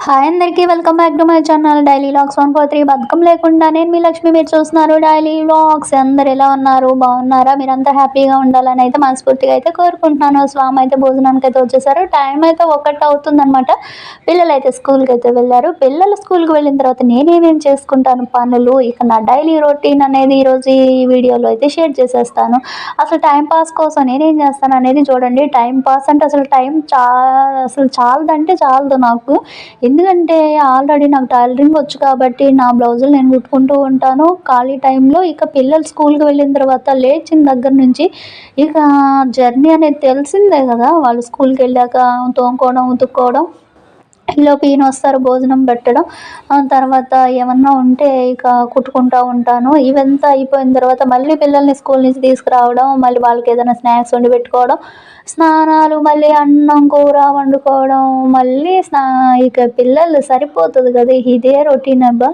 Hi అందరికీ welcome back to my channel daily lux one four three. బతుకం లేకుండా నేను మీ లక్ష్మి మీరు చూస్తున్నారు డైలీ లాక్స్ అందరు ఎలా ఉన్నారు? బాగున్నారా? మీరంతా హ్యాపీగా ఉండాలని అయితే మనస్ఫూర్తిగా అయితే కోరుకుంటున్నాను. స్వామి అయితే భోజనానికి అయితే వచ్చేసారు. టైం అయితే ఒకటి అవుతుందనమాట పిల్లలు అయితే స్కూల్కి అయితే వెళ్ళారు. పిల్లలు స్కూల్కి వెళ్ళిన తర్వాత నేనేమేం చేసుకుంటాను? పనులు ఇక నా డైలీ రొటీన్ అనేది ఈరోజు ఈ వీడియోలో అయితే షేర్ చేసేస్తాను. అసలు టైం పాస్ కోసం నేనేం చేస్తాను అనేది చూడండి. టైం పాస్ అంటే అసలు టైం చా అసలు చాలదంటే చాలదు నాకు. ఎందుకంటే ఆల్రెడీ నాకు టైలరింగ్ వచ్చు కాబట్టి నా బ్లౌజులు నేను కుట్టుకుంటూ ఉంటాను. ఖాళీ టైంలో ఇక పిల్లలు స్కూల్కి వెళ్ళిన తర్వాత లేచిన దగ్గర నుంచి ఇక జర్నీ అనేది తెలిసిందే కదా. వాళ్ళు స్కూల్కి వెళ్ళాక తోముకోవడం ఉతుక్కోవడం. ఈలోపు ఈయన వస్తారు భోజనం పెట్టడం. తర్వాత ఏమన్నా ఉంటే ఇక కుట్టుకుంటూ ఉంటాను. ఇవంతా అయిపోయిన తర్వాత మళ్ళీ పిల్లల్ని స్కూల్ నుంచి తీసుకురావడం మళ్ళీ వాళ్ళకి ఏదైనా స్నాక్స్ వండి పెట్టుకోవడం స్నానాలు మళ్ళీ అన్నం కూర వండుకోవడం మళ్ళీ స్నా ఇక పిల్లలు సరిపోతుంది కదా ఇదే రొటీన్ అబ్బా.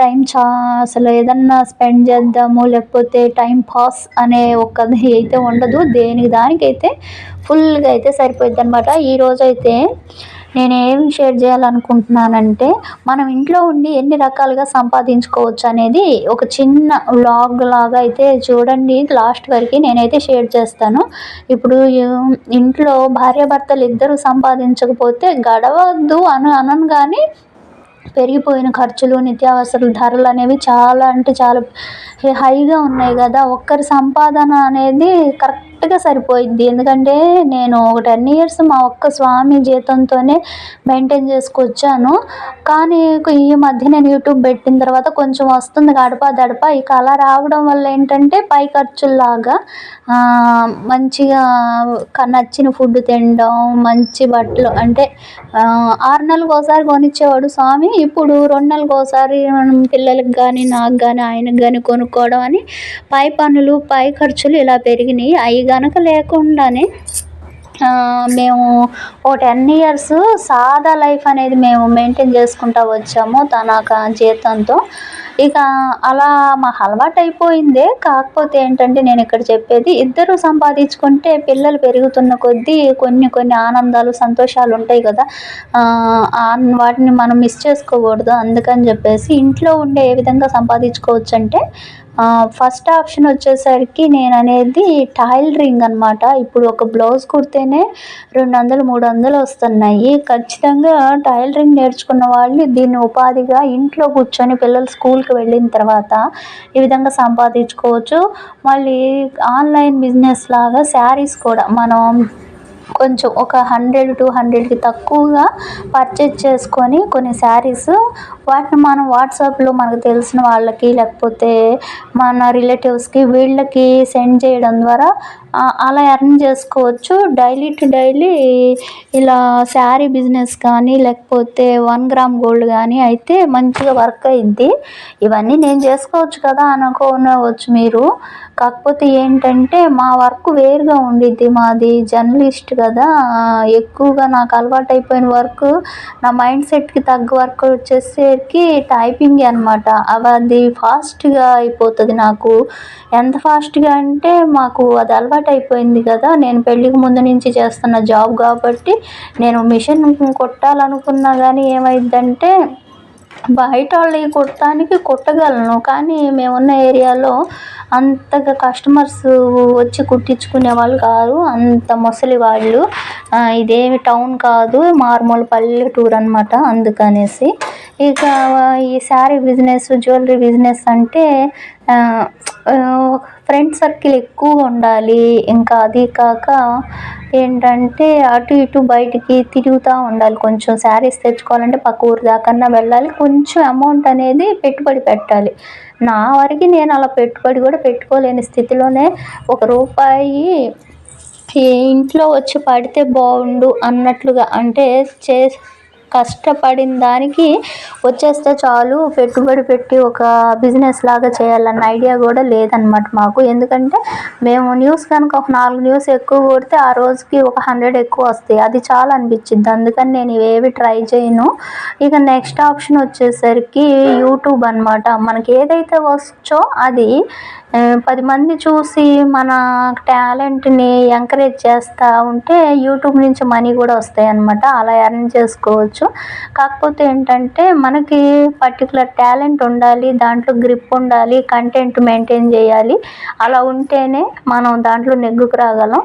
టైం చా అసలు ఏదన్నా స్పెండ్ చేద్దాము లేకపోతే టైం పాస్ అనే ఒక్కది అయితే ఉండదు. దేనికి దానికైతే ఫుల్గా అయితే సరిపోద్ది అనమాట ఈరోజు అయితే నేను ఏం షేర్ చేయాలనుకుంటున్నానంటే మనం ఇంట్లో ఉండి ఎన్ని రకాలుగా సంపాదించుకోవచ్చు అనేది ఒక చిన్న వ్లాగ్ లాగా అయితే చూడండి. లాస్ట్ వరకు నేనైతే షేర్ చేస్తాను. ఇప్పుడు ఇంట్లో భార్యాభర్తలు ఇద్దరు సంపాదించకపోతే గడవద్దు అని అనను కానీ పెరిగిపోయిన ఖర్చులు నిత్యావసర ధరలు అనేవి చాలా అంటే చాలా హైగా ఉన్నాయి కదా. ఒక్కరి సంపాదన అనేది కరెక్ట్గా సరిపోయింది ఎందుకంటే నేను ఒక టెన్ ఇయర్స్ మా ఒక్క స్వామి జీతంతోనే మెయింటైన్ చేసుకొచ్చాను. కానీ ఈ మధ్య నేను యూట్యూబ్ పెట్టిన తర్వాత కొంచెం వస్తుంది గడప దడప. ఇక అలా రావడం వల్ల ఏంటంటే పై ఖర్చుల్లాగా మంచిగా నచ్చిన ఫుడ్ తినడం మంచి బట్టలు అంటే ఆరు నెలలకు ఒకసారి కొనిచ్చేవాడు స్వామి. ఇప్పుడు రెండు నెలలకు ఒకసారి మనం పిల్లలకి కానీ నాకు కానీ ఆయనకు కానీ కొనుక్కోవడం అని పై పనులు పై ఖర్చులు ఇలా పెరిగినాయి. అవి కనుక లేకుండానే మేము ఓ టెన్ ఇయర్స్ సాదా లైఫ్ అనేది మేము మెయింటైన్ చేసుకుంటూ వచ్చాము తన జీతంతో ఇక అలా మా అలవాటు అయిపోయిందే. కాకపోతే ఏంటంటే నేను ఇక్కడ చెప్పేది ఇద్దరు సంపాదించుకుంటే పిల్లలు పెరుగుతున్న కొద్దీ కొన్ని కొన్ని ఆనందాలు సంతోషాలు ఉంటాయి కదా. వాటిని మనం మిస్ చేసుకోకూడదు. అందుకని చెప్పేసి ఇంట్లో ఉండే ఏ విధంగా సంపాదించుకోవచ్చు అంటే ఫస్ట్ ఆప్షన్ వచ్చేసరికి నేను అనేది టైలరింగ్ అనమాట ఇప్పుడు ఒక బ్లౌజ్ కుడితేనే రెండు వందలు మూడు వందలు వస్తున్నాయి. ఖచ్చితంగా టైలరింగ్ నేర్చుకున్న వాళ్ళు దీన్ని ఉపాధిగా ఇంట్లో కూర్చొని పిల్లలు స్కూల్కి వెళ్ళిన తర్వాత ఈ విధంగా సంపాదించుకోవచ్చు. మళ్ళీ ఆన్లైన్ బిజినెస్ లాగా శారీస్ కూడా మనం కొంచెం ఒక హండ్రెడ్ టూ హండ్రెడ్కి తక్కువగా పర్చేజ్ చేసుకొని కొన్ని శారీస్ వాటిని మనం వాట్సాప్లో మనకు తెలిసిన వాళ్ళకి లేకపోతే మన రిలేటివ్స్కి వీళ్ళకి సెండ్ చేయడం ద్వారా అలా ఎర్న్ చేసుకోవచ్చు. డైలీ టు డైలీ ఇలా శారీ బిజినెస్ కానీ లేకపోతే వన్ గ్రామ్ గోల్డ్ కానీ అయితే మంచిగా వర్క్ అయింది ఇవన్నీ నేను చేసుకోవచ్చు కదా అనుకోనవచ్చు మీరు. కాకపోతే ఏంటంటే మా వర్క్ వేరుగా ఉండిద్ది. మాది జర్నలిస్ట్ కదా. ఎక్కువగా నాకు అలవాటు అయిపోయిన వర్క్ నా మైండ్ సెట్కి తగ్గ వర్క్ వచ్చేసి వచ్చేసరికి టైపింగ్ అనమాట అది ఫాస్ట్గా అయిపోతుంది నాకు. ఎంత ఫాస్ట్గా అంటే మాకు అది అలవాటు అయిపోయింది కదా నేను పెళ్ళికి ముందు నుంచి చేస్తున్న జాబ్ కాబట్టి నేను మిషన్ కొట్టాలనుకున్నా కానీ ఏమైందంటే బయట వాళ్ళవి కుట్టడానికి కుట్టగలను కానీ మేమున్న ఏరియాలో అంతగా కస్టమర్స్ వచ్చి కుట్టించుకునే వాళ్ళు కాదు అంత ముసలి వాళ్ళు. ఇదేమి టౌన్ కాదు మార్మూల పల్లెటూరు అనమాట అందుకనేసి. ఇక ఈ శారీ బిజినెస్ జ్యువెలరీ బిజినెస్ అంటే ఫ్రెండ్ సర్కిల్ ఎక్కువ ఉండాలి. ఇంకా అది కాక ఏంటంటే అటు ఇటు బయటికి తిరుగుతూ ఉండాలి. కొంచెం శారీస్ తెచ్చుకోవాలంటే పక్క ఊరి దాకన్నా వెళ్ళాలి. కొంచెం అమౌంట్ అనేది పెట్టుబడి పెట్టాలి. నా వరకు నేను అలా పెట్టుబడి కూడా పెట్టుకోలేని స్థితిలోనే ఒక రూపాయి ఇంట్లో వచ్చి పడితే బాగుండు అన్నట్లుగా అంటే చే కష్టపడిన దానికి వచ్చేస్తే చాలు పెట్టుబడి పెట్టి ఒక బిజినెస్ లాగా చేయాలన్న ఐడియా కూడా లేదనమాట మాకు. ఎందుకంటే మేము న్యూస్ కనుక ఒక నాలుగు న్యూస్ ఎక్కువ కొడితే ఆ రోజుకి ఒక హండ్రెడ్ ఎక్కువ వస్తాయి. అది చాలా అనిపించింది అందుకని నేను ఇవేవి ట్రై చేయను. ఇక నెక్స్ట్ ఆప్షన్ వచ్చేసరికి యూట్యూబ్ అనమాట మనకి ఏదైతే వచ్చో అది పది మంది చూసి మన టాలెంట్ని ఎంకరేజ్ చేస్తూ ఉంటే యూట్యూబ్ నుంచి మనీ కూడా వస్తాయి అనమాట అలా ఎర్న్ చేసుకోవచ్చు. కాకపోతే ఏంటంటే మనకి పర్టికులర్ టాలెంట్ ఉండాలి దాంట్లో గ్రిప్ ఉండాలి కంటెంట్ మెయింటైన్ చేయాలి. అలా ఉంటేనే మనం దాంట్లో నెగ్గుకు రాగలం.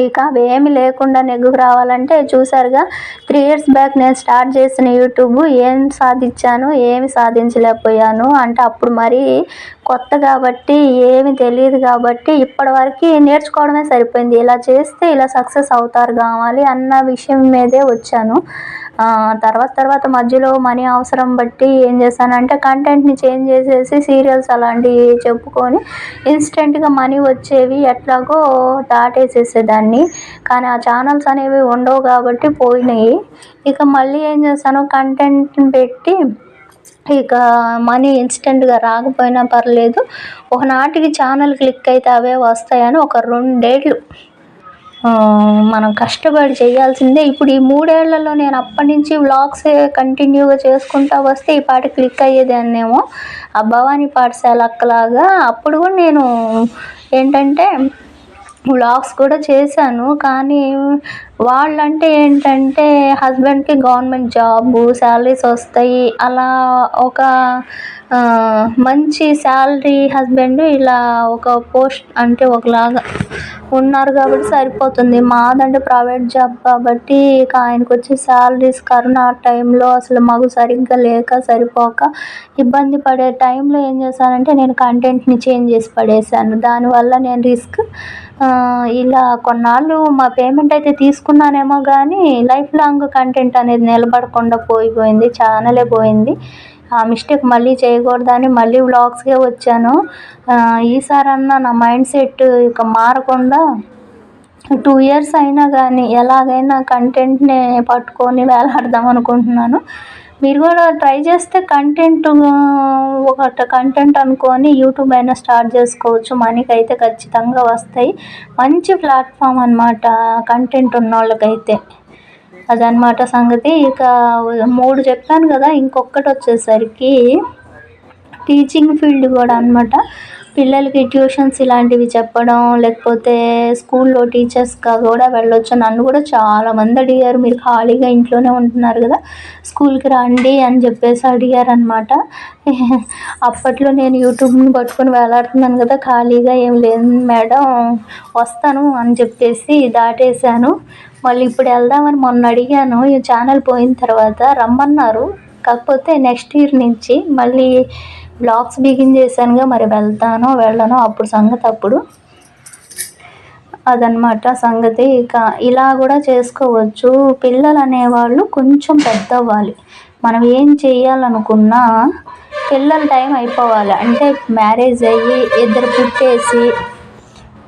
ఇక అవేమి లేకుండా నెగ్గుకు రావాలంటే చూసారుగా త్రీ ఇయర్స్ బ్యాక్ నేను స్టార్ట్ చేసిన యూట్యూబ్ ఏం సాధించాను ఏమి సాధించలేకపోయాను అంటే అప్పుడు మరీ కొత్త కాబట్టి ఏమి తెలియదు కాబట్టి ఇప్పటివరకు నేర్చుకోవడమే సరిపోయింది. ఇలా చేస్తే ఇలా సక్సెస్ అవుతారు కావాలి అన్న విషయం మీదే వచ్చాను. తర్వాత తర్వాత మధ్యలో మనీ అవసరం బట్టి ఏం చేశానంటే కంటెంట్ని చేంజ్ చేసేసి సీరియల్స్ అలాంటివి చెప్పుకొని ఇన్స్టెంట్గా మనీ వచ్చేవి ఎట్లాగో దాటేసేసేదాన్ని. కానీ ఆ ఛానల్స్ అనేవి ఉండవు కాబట్టి పోయినాయి. ఇక మళ్ళీ ఏం చేశాను? కంటెంట్ని పెట్టి ఇక మనీ ఇన్స్టెంట్గా రాకపోయినా పర్లేదు. ఒకనాటికి ఛానల్ క్లిక్ అయితే అవే వస్తాయని ఒక రెండేళ్ళు మనం కష్టపడి చేయాల్సిందే. ఇప్పుడు ఈ మూడేళ్ళలో నేను అప్పటి నుంచి వ్లాగ్స్ కంటిన్యూగా చేసుకుంటా వస్తే ఈ పాట క్లిక్ అయ్యేదాన్నేమో ఆ భవానీ పాఠశాల అక్కలాగా. అప్పుడు కూడా నేను ఏంటంటే వ్లాగ్స్ కూడా చేశాను. కానీ వాళ్ళంటే ఏంటంటే హస్బెండ్కి గవర్నమెంట్ జాబు శాలరీస్ వస్తాయి. అలా ఒక మంచి శాలరీ హస్బెండ్ ఇలా ఒక పోస్ట్ అంటే ఒకలాగా ఉన్నారు కాబట్టి సరిపోతుంది. మాదంటే ప్రైవేట్ జాబ్ కాబట్టి ఇక ఆయనకు వచ్చే శాలరీస్ కరోనా టైంలో అసలు మాకు సరిగ్గా లేక సరిపోక ఇబ్బంది పడే టైంలో ఏం చేశానంటే నేను కంటెంట్ని చేంజ్ చేసి పడేశాను. దానివల్ల నేను రిస్క్ ఇలా కొన్నాళ్ళు మా పేమెంట్ అయితే తీసుకున్నానేమో కానీ లైఫ్ లాంగ్ కంటెంట్ అనేది నిలబడకుండా పోయిపోయింది ఛానలే పోయింది. ఆ మిస్టేక్ మళ్ళీ చేయకూడదని మళ్ళీ వ్లాగ్స్కే వచ్చాను. ఈసారన్నా నా మైండ్ సెట్ ఇక మారకుండా టూ ఇయర్స్ అయినా కానీ ఎలాగైనా కంటెంట్ని పట్టుకొని వేలాడదాం అనుకుంటున్నాను. మీరు కూడా ట్రై చేస్తే కంటెంట్ ఒక కంటెంట్ అనుకొని యూట్యూబ్ అయినా స్టార్ట్ చేసుకోవచ్చు. మనీకి అయితే ఖచ్చితంగా వస్తాయి. మంచి ప్లాట్ఫామ్ అనమాట కంటెంట్ ఉన్న వాళ్ళకైతే అదనమాట సంగతి. ఇక మూడు చెప్పాను కదా ఇంకొకటి వచ్చేసరికి టీచింగ్ ఫీల్డ్ కూడా అనమాట పిల్లలకి ట్యూషన్స్ ఇలాంటివి చెప్పడం లేకపోతే స్కూల్లో టీచర్స్గా కూడా వెళ్ళొచ్చు. నన్ను కూడా చాలామంది అడిగారు మీరు ఖాళీగా ఇంట్లోనే ఉంటున్నారు కదా స్కూల్కి రండి అని చెప్పేసి అడిగారు అనమాట అప్పట్లో నేను యూట్యూబ్ని పట్టుకొని వేలాడుతున్నాను కదా ఖాళీగా ఏం లేదు మేడం వస్తాను అని చెప్పేసి దాటేశాను. మళ్ళీ ఇప్పుడు వెళ్దామని మొన్న అడిగాను ఈ ఛానల్ పోయిన తర్వాత రమ్మన్నారు. కాకపోతే నెక్స్ట్ ఇయర్ నుంచి మళ్ళీ బ్లాగ్స్ బిగిన్ చేశానుగా మరి వెళ్తానో వెళ్ళనో అప్పుడు సంగతి అప్పుడు అదనమాట సంగతి. ఇక ఇలా కూడా చేసుకోవచ్చు. పిల్లలు అనేవాళ్ళు కొంచెం పెద్ద అవ్వాలి మనం ఏం చేయాలనుకున్నా పిల్లల టైం అయిపోవాలి. అంటే మ్యారేజ్ అయ్యి ఇద్దరు పుట్టేసి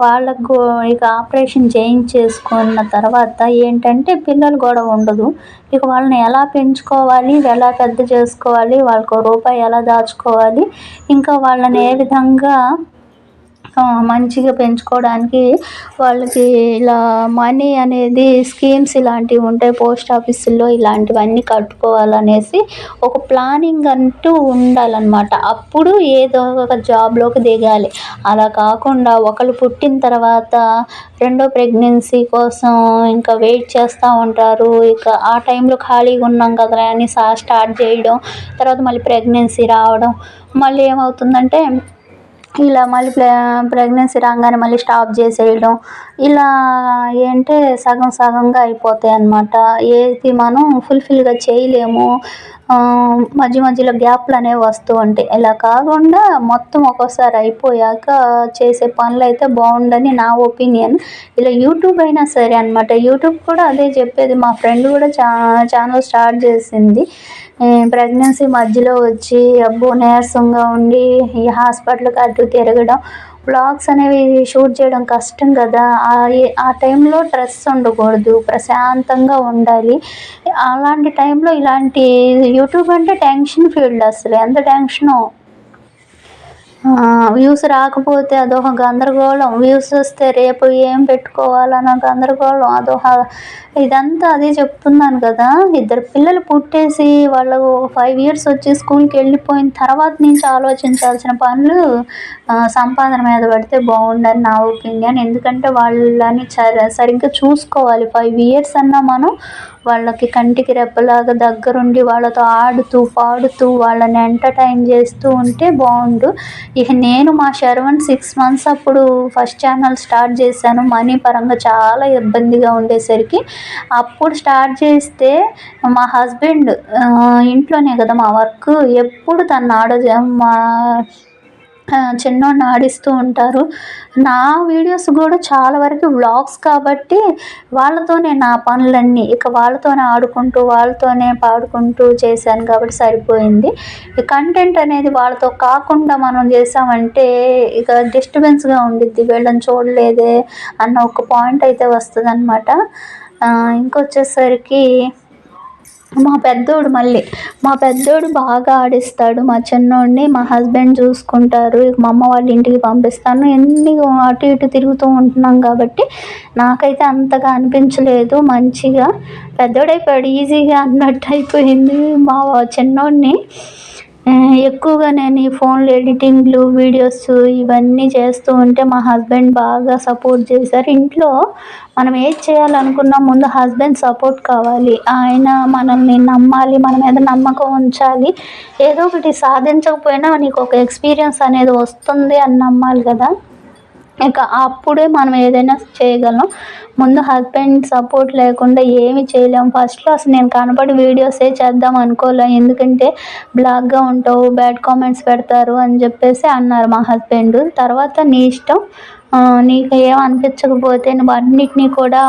వాళ్ళకు ఇక ఆపరేషన్ చేయించేసుకున్న తర్వాత ఏంటంటే పిల్లలు కూడా ఉండదు. ఇక వాళ్ళని ఎలా పెంచుకోవాలి ఎలా పెద్ద చేసుకోవాలి వాళ్ళకు రూపాయి ఎలా దాచుకోవాలి ఇంకా వాళ్ళని ఏ విధంగా మంచిగా పెంచుకోవడానికి వాళ్ళకి ఇలా మనీ అనేది స్కీమ్స్ ఇలాంటివి ఉంటాయి పోస్ట్ ఆఫీసుల్లో ఇలాంటివన్నీ కట్టుకోవాలనేసి ఒక ప్లానింగ్ అంటూ ఉండాలన్నమాట. అప్పుడు ఏదో ఒక జాబ్లోకి దిగాలి. అలా కాకుండా ఒకళ్ళు పుట్టిన తర్వాత రెండో ప్రెగ్నెన్సీ కోసం ఇంకా వెయిట్ చేస్తూ ఉంటారు. ఇక ఆ టైంలో ఖాళీగా ఉన్నాం కదా అని స్టార్ట్ చేయడం తర్వాత మళ్ళీ ప్రెగ్నెన్సీ రావడం మళ్ళీ ఏమవుతుందంటే ఇలా మళ్ళీ ప్రెగ్నెన్సీ రాగానే మళ్ళీ స్టాప్ చేసేయడం ఇలా ఏంటే సగం సగంగా అయిపోతాయి అన్నమాట. ఏది మనం ఫుల్ఫిల్గా చేయలేము. మధ్య మధ్యలో గ్యాప్లు అనేవి వస్తూ ఉంటాయి. ఇలా కాకుండా మొత్తం ఒక్కోసారి అయిపోయాక చేసే పనులు అయితే బాగుండని నా ఒపీనియన్. ఇలా యూట్యూబ్ అయినా సరే అనమాట యూట్యూబ్ కూడా అదే చెప్పేది. మా ఫ్రెండ్ కూడా చా ఛానల్ స్టార్ట్ చేసింది. ప్రెగ్నెన్సీ మధ్యలో వచ్చి అబ్బో నీరసంగా ఉండి ఈ హాస్పిటల్కి అటు తిరగడం వ్లాగ్స్ అనేవి షూట్ చేయడం కష్టం కదా. ఆ టైంలో స్ట్రెస్ ఉండకూడదు ప్రశాంతంగా ఉండాలి. అలాంటి టైంలో ఇలాంటి యూట్యూబ్ అంటే టెన్షన్ ఫీల్డ్ అసలు. ఎంత టెన్షనో. వ్యూస్ రాకపోతే అదొక గందరగోళం. వ్యూస్ వస్తే రేపు ఏం పెట్టుకోవాలన్న గందరగోళం. అదొక ఇదంతా అదే చెప్తున్నాను కదా. ఇద్దరు పిల్లలు పుట్టేసి వాళ్ళు ఫైవ్ ఇయర్స్ వచ్చి స్కూల్కి వెళ్ళిపోయిన తర్వాత నుంచి ఆలోచించాల్సిన పనులు సంపాదన మీద పడితే బాగుండని నా ఒపీనియన్. ఎందుకంటే వాళ్ళని సరిగ్గా చూసుకోవాలి. ఫైవ్ ఇయర్స్ అన్నా మనం వాళ్ళకి కంటికి రెప్పలాగా దగ్గరుండి వాళ్ళతో ఆడుతూ పాడుతూ వాళ్ళని ఎంటర్టైన్ చేస్తూ ఉంటే బాగుండు. ఇక నేను మా శర్వన్ సిక్స్ మంత్స్ అప్పుడు ఫస్ట్ ఛానల్ స్టార్ట్ చేశాను. మనీ పరంగా చాలా ఇబ్బందిగా ఉండేసరికి అప్పుడు స్టార్ట్ చేస్తే మా హస్బెండ్ ఇంట్లోనే కదా మా వర్క్ ఎప్పుడు తను ఆడ మా చిన్నోడిని ఆడిస్తూ ఉంటారు. నా వీడియోస్ కూడా చాలా వరకు వ్లాగ్స్ కాబట్టి వాళ్ళతోనే నా పనులన్నీ ఇక వాళ్ళతోనే ఆడుకుంటూ వాళ్ళతోనే పాడుకుంటూ చేశాను కాబట్టి సరిపోయింది. ఈ కంటెంట్ అనేది వాళ్ళతో కాకుండా మనం చేసామంటే ఇక డిస్టర్బెన్స్గా ఉండిద్ది. వీళ్ళని చూడలేదే అన్న ఒక పాయింట్ అయితే వస్తుంది అనమాట ఇంకొచ్చేసరికి మా పెద్దోడు మళ్ళీ. మా పెద్దోడు బాగా ఆడిస్తాడు. మా చిన్నోడిని మా హస్బెండ్ చూసుకుంటారు. మా అమ్మ వాళ్ళ ఇంటికి పంపిస్తాను. ఎన్ని అటు ఇటు తిరుగుతూ ఉంటున్నాం కాబట్టి నాకైతే అంతగా అనిపించలేదు. మంచిగా పెద్దోడైపోయాడు. ఈజీగా అన్నట్టు అయిపోయింది. మా చిన్నోడిని ఎక్కువగా నేను ఈ ఫోన్లో ఎడిటింగ్లు వీడియోస్ ఇవన్నీ చేస్తూ ఉంటే మా హస్బెండ్ బాగా సపోర్ట్ చేశారు. ఇంట్లో మనం ఏది చేయాలనుకున్నా ముందు హస్బెండ్ సపోర్ట్ కావాలి. ఆయన మనల్ని నమ్మాలి మన మీద నమ్మకం ఉంచాలి. ఏదో ఒకటి సాధించకపోయినా నీకు ఒక ఎక్స్పీరియన్స్ అనేది వస్తుంది అని నమ్మాలి కదా. ఇక అప్పుడే మనం ఏదైనా చేయగలం. ముందు హస్బెండ్ సపోర్ట్ లేకుండా ఏమి చేయలేము ఫస్ట్లో అసలు నేను కనపడి వీడియోసే చేద్దాం అనుకోలే. ఎందుకంటే బ్లాక్గా ఉంటావు బ్యాడ్ కామెంట్స్ పెడతారు అని చెప్పేసి అన్నారు మా హస్బెండ్ తర్వాత నీ ఇష్టం. నీకు ఏం అనిపించకపోతే నువ్వు అన్నిటినీ కూడా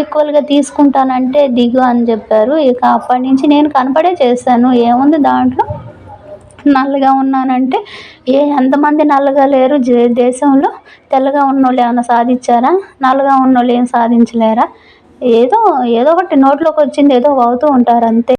ఈక్వల్గా తీసుకుంటానంటే దిగు అని చెప్పారు. ఇక అప్పటి నుంచి నేను కనపడే చేశాను. ఏముంది దాంట్లో? నల్లగా ఉన్నానంటే ఏ ఎంతమంది నల్లగా లేరు? దేశంలో తెల్లగా ఉన్నోళ్ళు ఏమైనా సాధించారా? నల్లగా ఉన్నోళ్ళు ఏం సాధించలేరా? ఏదో ఏదో ఒకటి నోట్లోకి వచ్చింది ఏదో అవుతూ ఉంటారు అంతే.